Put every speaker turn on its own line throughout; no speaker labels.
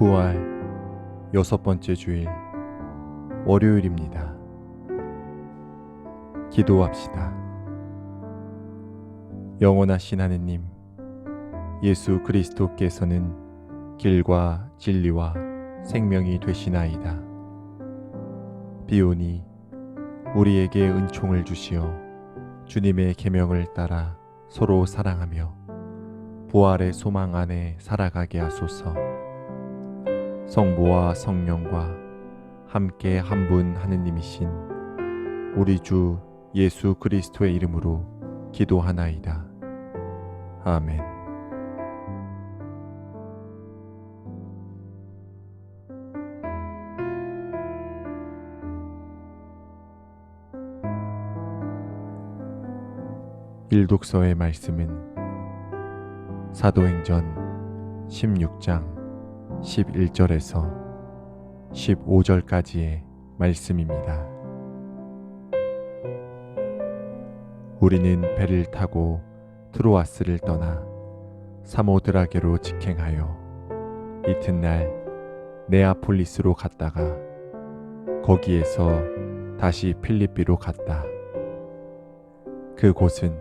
부활 여섯 번째 주일 월요일입니다. 기도합시다. 영원하신 하느님, 예수 그리스도께서는 길과 진리와 생명이 되시나이다. 비오니 우리에게 은총을 주시어 주님의 계명을 따라 서로 사랑하며 부활의 소망 안에 살아가게 하소서. 성부와 성령과 함께 한 분 하느님이신 우리 주 예수 그리스도의 이름으로 기도하나이다. 아멘. 일독서의 말씀은 사도행전 16장 11절에서 15절까지의 말씀입니다. 우리는 배를 타고 트로아스를 떠나 사모드라게로 직행하여 이튿날 네아폴리스로 갔다가 거기에서 다시 필리삐로 갔다. 그곳은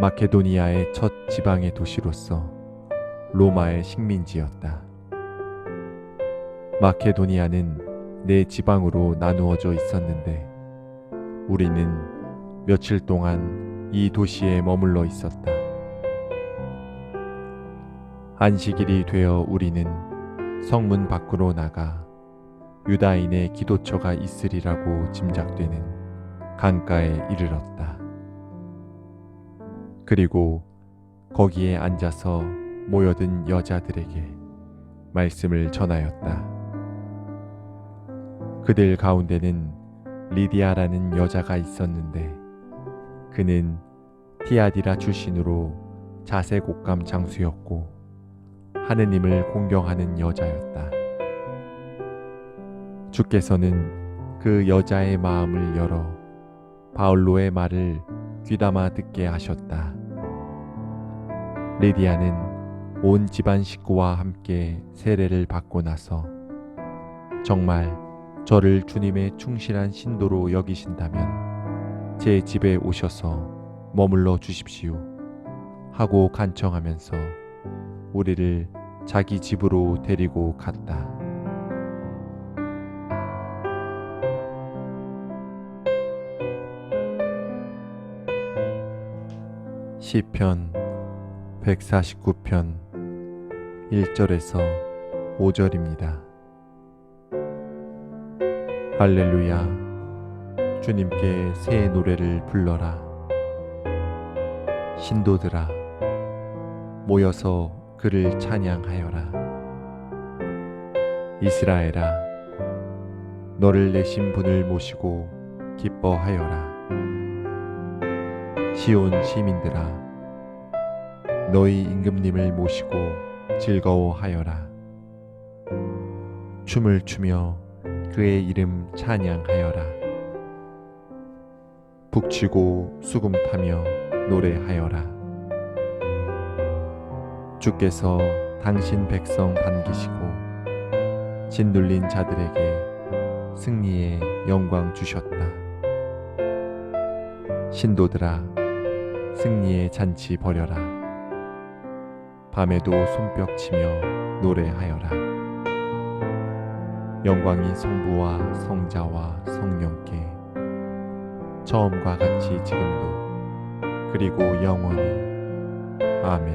마케도니아의 첫 지방의 도시로서 로마의 식민지였다. 마케도니아는 네 지방으로 나누어져 있었는데 우리는 며칠 동안 이 도시에 머물러 있었다. 안식일이 되어 우리는 성문 밖으로 나가 유다인의 기도처가 있으리라고 짐작되는 강가에 이르렀다. 그리고 거기에 앉아서 모여든 여자들에게 말씀을 전하였다. 그들 가운데는 리디아라는 여자가 있었는데 그는 티아디라 출신으로 자색 옷감 장수였고 하느님을 공경하는 여자였다. 주께서는 그 여자의 마음을 열어 바울로의 말을 귀담아 듣게 하셨다. 리디아는 온 집안 식구와 함께 세례를 받고 나서 정말 저를 주님의 충실한 신도로 여기신다면 제 집에 오셔서 머물러 주십시오 하고 간청하면서 우리를 자기 집으로 데리고 갔다. 시편 149편 1절에서 5절입니다. 할렐루야. 주님께 새 노래를 불러라. 신도들아 모여서 그를 찬양하여라. 이스라엘아 너를 내신 분을 모시고 기뻐하여라. 시온 시민들아 너희 임금님을 모시고 즐거워하여라. 춤을 추며 그의 이름 찬양하여라. 북치고 수금 타며 노래하여라. 주께서 당신 백성 반기시고 짓눌린 자들에게 승리의 영광 주셨다. 신도들아 승리의 잔치 벌여라. 밤에도 손뼉 치며 노래하여라 영광이 성부와 성자와 성령께 처음과 같이 지금도 그리고 영원히 아멘.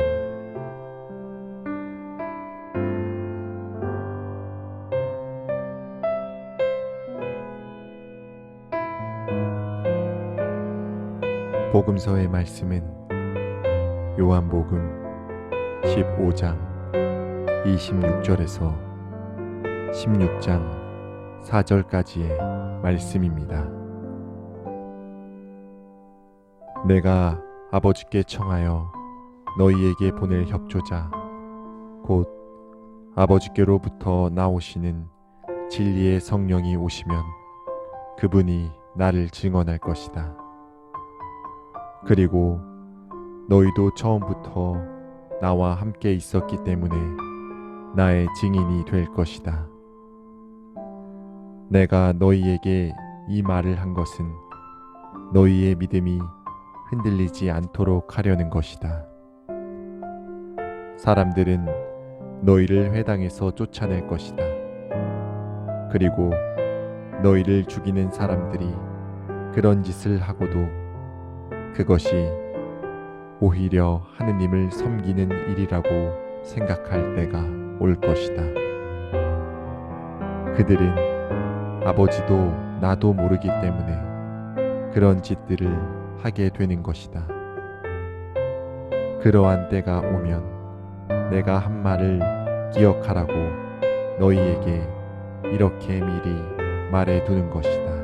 복음서의 말씀은 요한복음 15장 26절에서 16장 4절까지의 말씀입니다. 내가 아버지께 청하여 너희에게 보낼 협조자 곧 아버지께로부터 나오시는 진리의 성령이 오시면 그분이 나를 증언할 것이다. 그리고 너희도 처음부터 나와 함께 있었기 때문에 나의 증인이 될 것이다. 내가 너희에게 이 말을 한 것은 너희의 믿음이 흔들리지 않도록 하려는 것이다. 사람들은 너희를 회당에서 쫓아낼 것이다. 그리고 너희를 죽이는 사람들이 그런 짓을 하고도 그것이 오히려 하느님을 섬기는 일이라고 생각할 때가 올 것이다. 그들은 아버지도 나도 모르기 때문에 그런 짓들을 하게 되는 것이다. 그러한 때가 오면 내가 한 말을 기억하라고 너희에게 이렇게 미리 말해 두는 것이다.